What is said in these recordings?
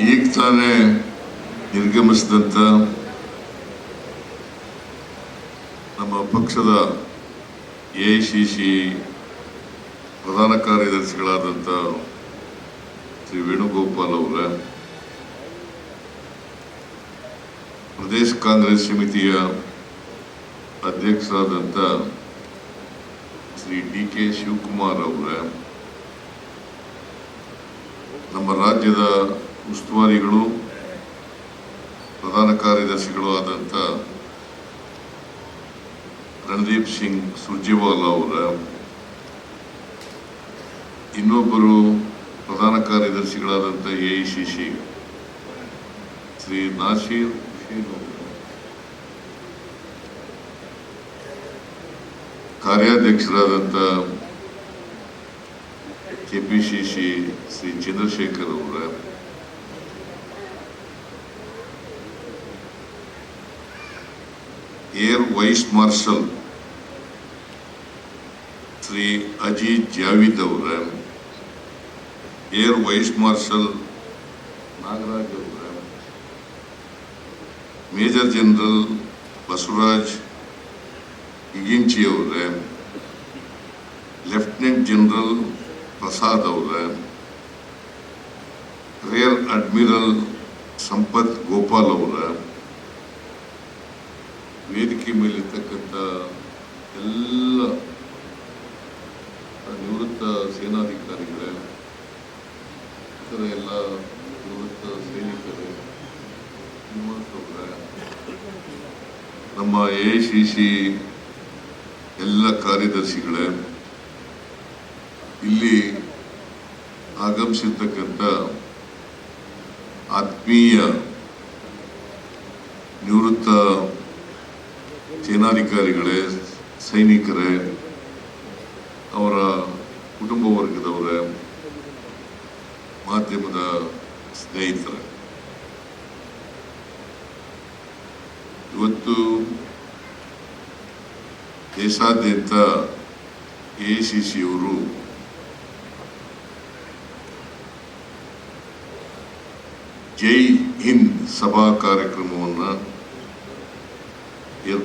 ಈಗ ತಾನೇ ನಿರ್ಗಮಿಸಿದಂಥ ನಮ್ಮ ಪಕ್ಷದ ಎ ಸಿ ಸಿ ಪ್ರಧಾನ ಕಾರ್ಯದರ್ಶಿಗಳಾದಂಥ ಶ್ರೀ ವೇಣುಗೋಪಾಲ್ ಅವರ, ಪ್ರದೇಶ ಕಾಂಗ್ರೆಸ್ ಸಮಿತಿಯ ಅಧ್ಯಕ್ಷರಾದಂಥ ಶ್ರೀ ಡಿ ಕೆ ಶಿವಕುಮಾರ್ ಅವರ, ನಮ್ಮ ರಾಜ್ಯದ ಉಸ್ತುವಾರಿಗಳು, ಪ್ರಧಾನ ಕಾರ್ಯದರ್ಶಿಗಳು ಆದಂಥ ರಣದೀಪ್ ಸಿಂಗ್ ಸುರ್ಜೇವಾಲಾ ಅವರ, ಇನ್ನೊಬ್ಬರು ಪ್ರಧಾನ ಕಾರ್ಯದರ್ಶಿಗಳಾದಂಥ A C C Shri Nasir Hussain ಅವರು. ಕಾರ್ಯಾಧ್ಯಕ್ಷರಾದಂಥ ಕೆಪಿಸಿಸಿ ಶ್ರೀ ಚಂದ್ರಶೇಖರ್ ಅವರ air vice marshal Shri Ajit Javid ಅವರ ಏರ್ ವೈಸ್ ಮಾರ್ಷಲ್ ನಾಗರಾಜ್ ಅವರ ಮೇಜರ್ ಜನರಲ್ ಬಸವರಾಜ್ ಇಗಿಂಚಿ ಅವರ ಲೆಫ್ಟಿನೆಂಟ್ ಜನರಲ್ ಪ್ರಸಾದ್ ಅವರ ರೇರ್ ಅಡ್ಮಿರಲ್ ಸಂಪತ್ ಗೋಪಾಲ್ ಅವರ ವೇದಿಕೆ ಮೇಲಿರ್ತಕ್ಕಂಥ ಎಲ್ಲ ನಿವೃತ್ತ ಸೇನಾಧಿಕಾರಿಗಳೇ, ಇತರ ಎಲ್ಲ ನಿವೃತ್ತ ಸೈನಿಕರೇ ನಮ್ಮ ಎ ಸಿ ಸಿ ಎಲ್ಲ ಕಾರ್ಯದರ್ಶಿಗಳೇ, ಇಲ್ಲಿ ಆಗಮಿಸಿರ್ತಕ್ಕಂಥ ಆತ್ಮೀಯ ನಿವೃತ್ತ ಸೇನಾಧಿಕಾರಿಗಳೇ, ಸೈನಿಕರೇ, ಅವರ ಕುಟುಂಬ ವರ್ಗದವರೇ, ಮಾಧ್ಯಮದ ಸ್ನೇಹಿತರೆ. ಇವತ್ತು ದೇಶಾದ್ಯಂತ ಎ ಸಿ ಸಿಯವರು ಜೈ ಹಿಂದ್ ಸಭಾ ಕಾರ್ಯಕ್ರಮವನ್ನು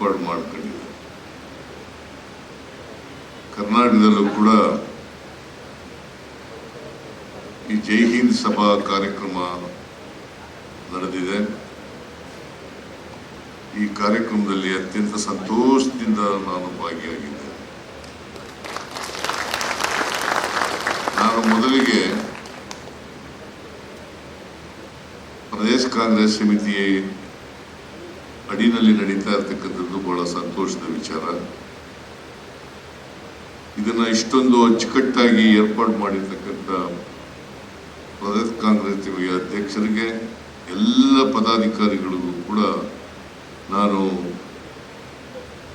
ಏರ್ಪಾಡು ಮಾಡಿಕೊಂಡಿದೆ ಕರ್ನಾಟಕದಲ್ಲೂ ಕೂಡ ಈ ಜೈ ಹಿಂದ್ ಸಭಾ ಕಾರ್ಯಕ್ರಮ ನಡೆದಿದೆ. ಈ ಕಾರ್ಯಕ್ರಮದಲ್ಲಿ ಅತ್ಯಂತ ಸಂತೋಷದಿಂದ ನಾನು ಭಾಗಿಯಾಗಿದ್ದೆ. ನಾನು ಮೊದಲಿಗೆ ಪ್ರದೇಶ ಕಾಂಗ್ರೆಸ್ ಸಮಿತಿ ಅಡಿನಲ್ಲಿ ನಡೀತಾ ಇರ್ತಕ್ಕಂಥದ್ದು ಬಹಳ ಸಂತೋಷದ ವಿಚಾರ. ಇದನ್ನ ಇಷ್ಟೊಂದು ಅಚ್ಚುಕಟ್ಟಾಗಿ ಏರ್ಪಾಡು ಮಾಡಿರ್ತಕ್ಕಂಥ ಪ್ರದೇಶ ಕಾಂಗ್ರೆಸ್ ಅಧ್ಯಕ್ಷರಿಗೆ, ಎಲ್ಲ ಪದಾಧಿಕಾರಿಗಳಿಗೂ ಕೂಡ ನಾನು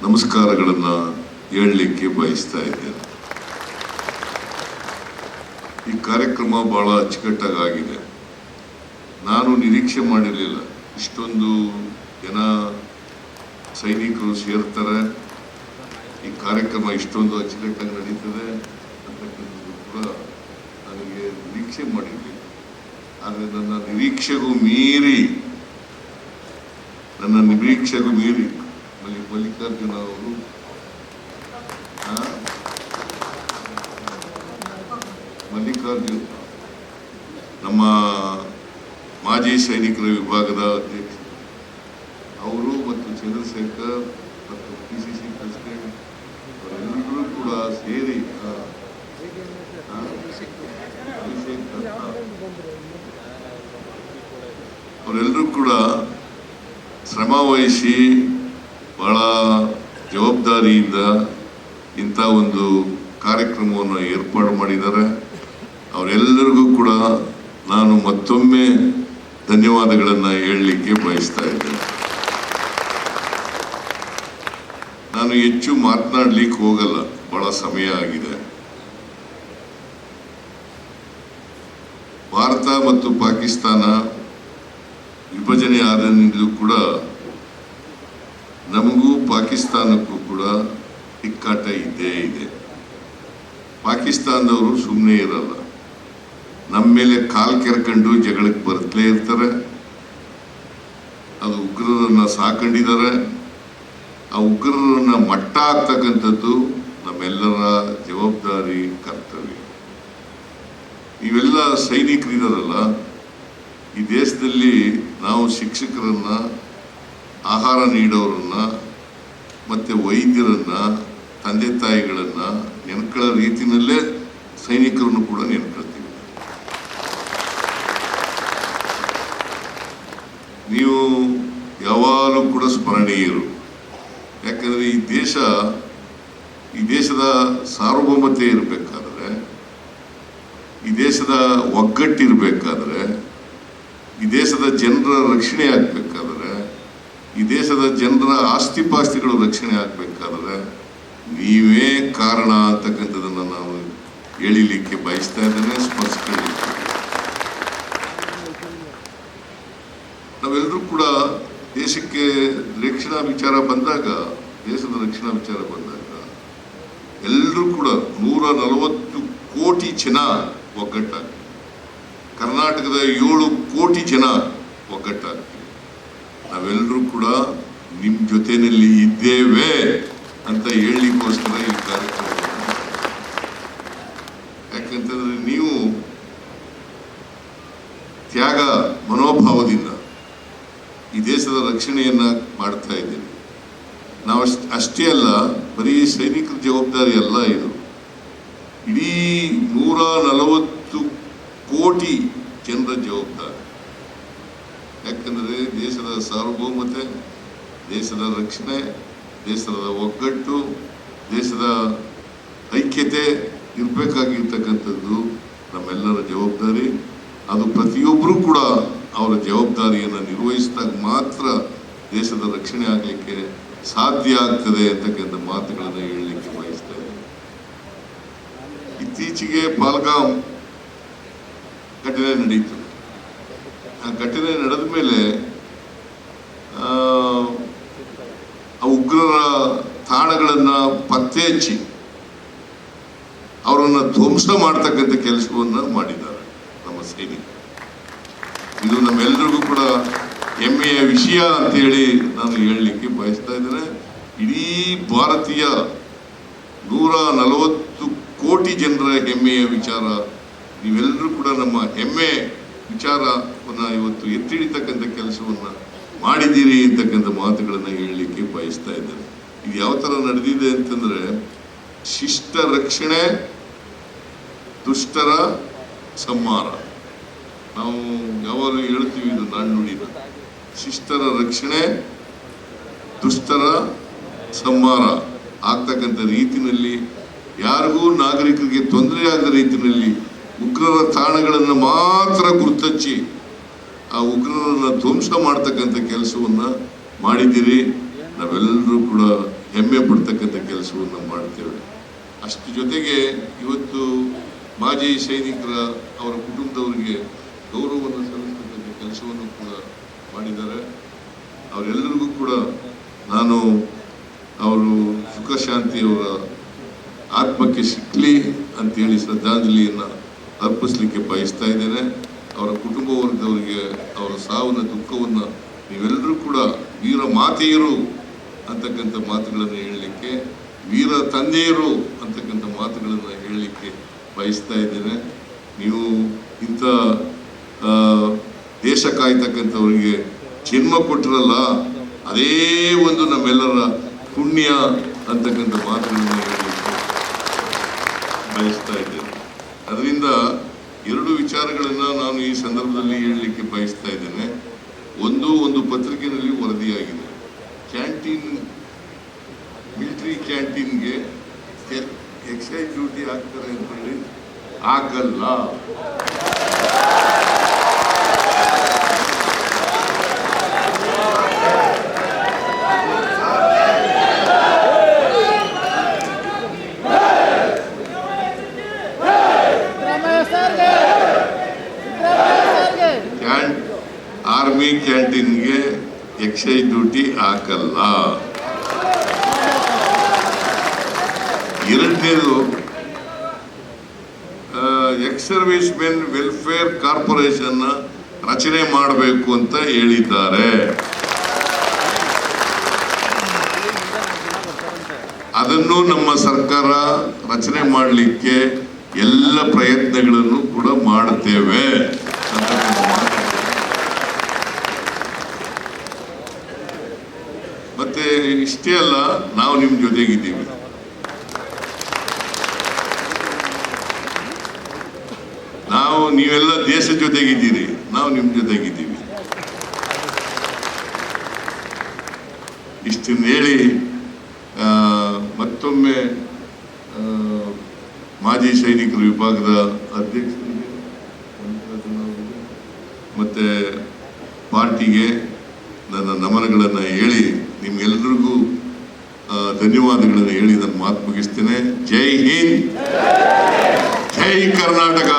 ನಮಸ್ಕಾರಗಳನ್ನು ಹೇಳಲಿಕ್ಕೆ ಬಯಸ್ತಾ ಇದ್ದೇನೆ. ಈ ಕಾರ್ಯಕ್ರಮ ಬಹಳ ಅಚ್ಚುಕಟ್ಟಾಗಿ ಆಗಿದೆ. ನಾನು ನಿರೀಕ್ಷೆ ಮಾಡಿರಲಿಲ್ಲ. ಇಷ್ಟೊಂದು ಜನ ಸೈನಿಕರು ಸೇರ್ತಾರೆ. ಈ ಕಾರ್ಯಕ್ರಮ ಇಷ್ಟೊಂದು ಅಚ್ಚುಕಟ್ಟಾಗಿ ನಡೀತದೆ ಅಂತಕ್ಕಂಥದ್ದು ಕೂಡ ನನಗೆ ನಿರೀಕ್ಷೆ ಮಾಡಿರಲಿಲ್ಲ ಆದರೆ ನನ್ನ ನಿರೀಕ್ಷೆಗೂ ಮೀರಿ, ನನ್ನ ನಿರೀಕ್ಷೆಗೂ ಮೀರಿ ಮಲ್ಲಿ, ಮಲ್ಲಿಕಾರ್ಜುನ ಅವರು ಮಲ್ಲಿಕಾರ್ಜುನ್, ನಮ್ಮ ಮಾಜಿ ಸೈನಿಕರ ವಿಭಾಗದ ಅಧ್ಯಕ್ಷ ಅವರು ಮತ್ತು ಚಂದ್ರಶೇಖರ್ ಮತ್ತು ಪಿ ಸಿ ಸಿ ಪ್ರೆಸಿಡೆಂಟ್ ಅವರೆಲ್ಲರೂ ಕೂಡ ಸೇರಿ ಆ, ಆ, ಅಭಿಷೇಕ್ ಆ, ಅವರೆಲ್ಲರೂ ಕೂಡ ಶ್ರಮ ವಹಿಸಿ ಬಹಳ ಜವಾಬ್ದಾರಿಯಿಂದ ಇಂಥ ಒಂದು ಕಾರ್ಯಕ್ರಮವನ್ನು ಏರ್ಪಾಡು ಮಾಡಿದ್ದಾರೆ. ಅವರೆಲ್ಲರಿಗೂ ಕೂಡ ನಾನು ಮತ್ತೊಮ್ಮೆ ಧನ್ಯವಾದಗಳನ್ನು ಹೇಳಲಿಕ್ಕೆ ಬಯಸ್ತಾ ಇದ್ದೇನೆ. ನಾನು ಹೆಚ್ಚು ಮಾತನಾಡಲಿಕ್ಕೆ ಹೋಗಲ್ಲ, ಬಹಳ ಸಮಯ ಆಗಿದೆ. ಭಾರತ ಮತ್ತು ಪಾಕಿಸ್ತಾನ ಪಾಕಿಸ್ತಾನಕ್ಕೂ ಕೂಡ ತಿಕ್ಕಾಟ ಇದ್ದೇ ಇದೆ. ಪಾಕಿಸ್ತಾನದವರು ಸುಮ್ಮನೆ ಇರಲ್ಲ. ನಮ್ಮ ಮೇಲೆ ಕಾಲು ಕೆರ್ಕೊಂಡು ಜಗಳಕ್ಕೆ ಬರ್ತಲೇ ಇರ್ತಾರೆ. ಅದು ಉಗ್ರರನ್ನು ಸಾಕೊಂಡಿದ್ದಾರೆ. ಆ ಉಗ್ರರನ್ನು ಮಟ್ಟ ಆಗ್ತಕ್ಕಂಥದ್ದು ನಮ್ಮೆಲ್ಲರ ಜವಾಬ್ದಾರಿ ಕರ್ತವ್ಯ. ಇವೆಲ್ಲ ಸೈನಿಕರಿದಾರಲ್ಲ, ಈ ದೇಶದಲ್ಲಿ ನಾವು ಶಿಕ್ಷಕರನ್ನ, ಆಹಾರ ನೀಡೋರನ್ನು ಮತ್ತೆ ವೈದ್ಯರನ್ನು, ತಂದೆ ತಾಯಿಗಳನ್ನ ನೆನ್ಕೊಳ್ಳೋ ರೀತಿನಲ್ಲೇ ಸೈನಿಕರನ್ನು ಕೂಡ ನೆನ್ಕೊಳ್ತೀವಿ ನೀವು ಯಾವಾಗಲೂ ಕೂಡ ಸ್ಮರಣೀಯರು. ಯಾಕಂದ್ರೆ ಈ ದೇಶ, ಈ ದೇಶದ ಸಾರ್ವಭೌಮತೆ ಇರಬೇಕಾದ್ರೆ, ಈ ದೇಶದ ಒಗ್ಗಟ್ಟಿರಬೇಕಾದ್ರೆ, ಈ ದೇಶದ ಜನರ ರಕ್ಷಣೆ ಆಗ್ಬೇಕಾದ್ರೆ ಈ ದೇಶದ ಜನರ ಆಸ್ತಿ ಪಾಸ್ತಿಗಳು ರಕ್ಷಣೆ ಆಗಬೇಕಾದ್ರೆ ನೀವೇ ಕಾರಣ ಅಂತಕ್ಕಂಥದ್ದನ್ನು ನಾವು ಹೇಳಿಲಿಕ್ಕೆ ಬಯಸ್ತಾ ಇದ್ದೇನೆ ಸ್ಮರಿಸ್ಕೊಳ್ಳಿಕ್ಕೆ ನಾವೆಲ್ಲರೂ ಕೂಡ ದೇಶಕ್ಕೆ ರಕ್ಷಣಾ ವಿಚಾರ ಬಂದಾಗ, ದೇಶದ ರಕ್ಷಣಾ ವಿಚಾರ ಬಂದಾಗ ಎಲ್ಲರೂ ಕೂಡ ನೂರ ನಲವತ್ತು ಕೋಟಿ ಜನ ಒಗ್ಗಟ್ಟಾಗ್ತೀವಿ. ಕರ್ನಾಟಕದ ಏಳು ಕೋಟಿ ಜನ ಒಗ್ಗಟ್ಟಾಗ್ತೀವಿ. ನಾವೆಲ್ಲರೂ ಕೂಡ ನಿಮ್ಮ ಜೊತೆಯಲ್ಲಿ ಇದ್ದೇವೆ ಅಂತ ಹೇಳಲಿಕ್ಕೋಸ್ಕರ ಈ ಕಾರ್ಯಕ್ರಮ ಯಾಕಂತಂದ್ರೆ ನೀವು ತ್ಯಾಗ ಮನೋಭಾವದಿಂದ ಈ ದೇಶದ ರಕ್ಷಣೆಯನ್ನ ಮಾಡ್ತಾ ಇದ್ದೀವಿ ನಾವು ಅಷ್ಟೇ ಅಲ್ಲ, ಬರೀ ಸೈನಿಕರ ಜವಾಬ್ದಾರಿ ಅಲ್ಲ ಇದು. ಇಡೀ ನೂರ ನಲವತ್ತು ಕೋಟಿ ಜನರ ಜವಾಬ್ದಾರಿ. ಯಾಕಂದರೆ ದೇಶದ ಸಾರ್ವಭೌಮತೆ ದೇಶದ ರಕ್ಷಣೆ, ದೇಶದ ಒಗ್ಗಟ್ಟು, ದೇಶದ ಐಕ್ಯತೆ ಇರಬೇಕಾಗಿರ್ತಕ್ಕಂಥದ್ದು ನಮ್ಮೆಲ್ಲರ ಜವಾಬ್ದಾರಿ. ಅದು ಪ್ರತಿಯೊಬ್ಬರೂ ಕೂಡ ಅವರ ಜವಾಬ್ದಾರಿಯನ್ನು ನಿರ್ವಹಿಸಿದಾಗ ಮಾತ್ರ ದೇಶದ ರಕ್ಷಣೆ ಆಗಲಿಕ್ಕೆ ಸಾಧ್ಯ ಆಗ್ತದೆ ಅಂತಕ್ಕಂಥ ಮಾತುಗಳನ್ನು ಹೇಳಲಿಕ್ಕೆ ಬಯಸ್ತೇನೆ ಇತ್ತೀಚೆಗೆ ಪಾಲ್ಗಾಮ್ ಘಟನೆ ನಡೀತು. ಆ ಘಟನೆ ನಡೆದ ಮೇಲೆ ಆ ಆ ಉಗ್ರರ ತಾಣಗಳನ್ನ ಹಚ್ಚಿ ಅವರನ್ನು ಧ್ವಂಸ ಮಾಡ್ತಕ್ಕಂಥ ಕೆಲಸವನ್ನು ಮಾಡಿದ್ದಾರೆ ನಮ್ಮ ಸೈನಿಕರು. ಇದು ನಮ್ಮೆಲ್ಲರಿಗೂ ಕೂಡ ಹೆಮ್ಮೆಯ ವಿಷಯ ಅಂತೇಳಿ ನಾನು ಹೇಳಲಿಕ್ಕೆ ಬಯಸ್ತಾ ಇದ್ದೇನೆ. ಇಡೀ ಭಾರತೀಯ ನೂರ ನಲವತ್ತು ಕೋಟಿ ಜನರ ಹೆಮ್ಮೆಯ ವಿಚಾರ, ನೀವೆಲ್ಲರೂ ಕೂಡ ನಮ್ಮ ಹೆಮ್ಮೆ ವಿಚಾರವನ್ನು ಇವತ್ತು ಎತ್ತಿಡಿತಕ್ಕಂಥ ಕೆಲಸವನ್ನು ಮಾಡಿದ್ದೀರಿ ಅಂತಕ್ಕಂಥ ಮಾತುಗಳನ್ನು ಹೇಳಲಿಕ್ಕೆ ಬಯಸ್ತಾ ಇದ್ದೇನೆ. ಇದು ಯಾವ ಥರ ನಡೆದಿದೆ ಅಂತಂದ್ರೆ, ಶಿಷ್ಟ ರಕ್ಷಣೆ, ದುಷ್ಟರ ಸಂಹಾರ. ನಾವು ಯಾವಾಗಲೂ ಹೇಳ್ತೀವಿ ಇದು ನಾಣ್ಣುಡಿನ ಶಿಷ್ಟರ ರಕ್ಷಣೆ, ದುಷ್ಟರ ಸಂಹಾರ. ಆಗ್ತಕ್ಕಂಥ ರೀತಿಯಲ್ಲಿ ಯಾರಿಗೂ ನಾಗರಿಕರಿಗೆ ತೊಂದರೆ ಆಗದ ರೀತಿಯಲ್ಲಿ ಉಗ್ರರ ತಾಣಗಳನ್ನು ಮಾತ್ರ ಗುರುತಚ್ಚಿ ಆ ಉಗ್ರರನ್ನು ಧ್ವಂಸ ಮಾಡ್ತಕ್ಕಂಥ ಕೆಲಸವನ್ನು ಮಾಡಿದ್ದೀರಿ. ನಾವೆಲ್ಲರೂ ಕೂಡ ಹೆಮ್ಮೆ ಪಡ್ತಕ್ಕಂಥ ಕೆಲಸವನ್ನು ಮಾಡ್ತೇವೆ. ಅಷ್ಟು ಜೊತೆಗೆ ಇವತ್ತು ಮಾಜಿ ಸೈನಿಕರ ಅವರ ಕುಟುಂಬದವರಿಗೆ ಗೌರವವನ್ನು ಸಲ್ಲಿಸ್ತಕ್ಕಂಥ ಕೆಲಸವನ್ನು ಕೂಡ ಮಾಡಿದ್ದಾರೆ. ಅವರೆಲ್ಲರಿಗೂ ಕೂಡ ನಾನು ಅವರು ಸುಖ ಶಾಂತಿಯವರ ಆತ್ಮಕ್ಕೆ ಸಿಕ್ಕಲಿ ಅಂತೇಳಿ ಶ್ರದ್ಧಾಂಜಲಿಯನ್ನು ಅರ್ಪಿಸ್ಲಿಕ್ಕೆ ಬಯಸ್ತಾ ಇದ್ದೇನೆ. ಅವರ ಕುಟುಂಬ ವರ್ಗದವರಿಗೆ ಅವರ ಸಾವಿನ ದುಃಖವನ್ನು ನೀವೆಲ್ಲರೂ ಕೂಡ ವೀರ ಮಾತೆಯರು ಅಂತಕ್ಕಂಥ ಮಾತುಗಳನ್ನು ಹೇಳಲಿಕ್ಕೆ, ವೀರ ತಂದೆಯರು ಅಂತಕ್ಕಂಥ ಮಾತುಗಳನ್ನು ಹೇಳಲಿಕ್ಕೆ ಬಯಸ್ತಾ ಇದ್ದೇನೆ. ನೀವು ಇಂಥ ದೇಶ ಕಾಯ್ತಕ್ಕಂಥವ್ರಿಗೆ ಜನ್ಮ ಕೊಟ್ಟಿರಲ್ಲ ಅದೇ ಒಂದು ನಮ್ಮೆಲ್ಲರ ಪುಣ್ಯ ಅಂತಕ್ಕಂಥ ಮಾತುಗಳನ್ನು ಹೇಳಲಿಕ್ಕೆ ಬಯಸ್ತಾ ಇದ್ದೇನೆ. ಅದರಿಂದ ಎರಡು ವಿಚಾರಗಳನ್ನು ನಾನು ಈ ಸಂದರ್ಭದಲ್ಲಿ ಹೇಳಲಿಕ್ಕೆ ಬಯಸ್ತಾ ಇದ್ದೇನೆ. ಒಂದು ಒಂದು ಪತ್ರಿಕೆಯಲ್ಲಿ ವರದಿಯಾಗಿದೆ. ಕ್ಯಾಂಟೀನ್ ಮಿಲಿಟರಿ ಕ್ಯಾಂಟೀನ್ಗೆ ಎಕ್ಸೈಸ್ ಡ್ಯೂಟಿ ಹಾಕ್ತಾರೆ ಅಂತ ಹೇಳಿ ಹಾಕಲ್ಲ ಸಿದ್ದರಾಮಯ್ಯ ಸರ್ಗೆ ಸಿದ್ದರಾಮಯ್ಯ ಸರ್ಗೆ ಕ್ಯಾನ್ ಆರ್ಮಿ ಕ್ಯಾಂಟೀನ್ಗೆ ಎಕ್ಸೈಸ್ ಡ್ಯೂಟಿ ಹಾಕಲ್ಲ. ಎರಡನೇದು ex servicemen welfare corporation ರಚನೆ ಮಾಡಬೇಕು ಅಂತ ಹೇಳಿದ್ದಾರೆ. ಅದನ್ನು ನಮ್ಮ ಸರ್ಕಾರ ರಚನೆ ಮಾಡಲಿಕ್ಕೆ ಎಲ್ಲ ಪ್ರಯತ್ನಗಳನ್ನು ಕೂಡ ಮಾಡುತ್ತೇವೆ. ಇಷ್ಟೇ ಅಲ್ಲ ನಾವು ನಿಮ್ಮ ಜೊತೆಗಿದ್ದೀವಿ. ನಾವು ನೀವೆಲ್ಲ ದೇಶ ಜೊತೆಗಿದ್ದೀರಿ ನಾವು ನಿಮ್ಮ ಜೊತೆಗಿದ್ದೀವಿ. ಇಷ್ಟನ್ನು ಹೇಳಿ ಮತ್ತೊಮ್ಮೆ ಮಾಜಿ ಸೈನಿಕರ ವಿಭಾಗದ ಅಧ್ಯಕ್ಷರಿಗೆ ಮತ್ತೆ ಪಾರ್ಟಿಗೆ ನನ್ನ ನಮನಗಳನ್ನು ಹೇಳಿ ನಿಮ್ಗೆಲ್ರಿಗೂ ಆ, ಧನ್ಯವಾದಗಳನ್ನು ಹೇಳಿ ನನ್ನ ಮಾತು ಮುಗಿಸ್ತೇನೆ. Jai Hind. Jai Karnataka.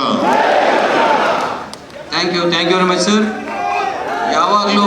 Thank you thank you very much sir ಯಾವಾಗಲೂ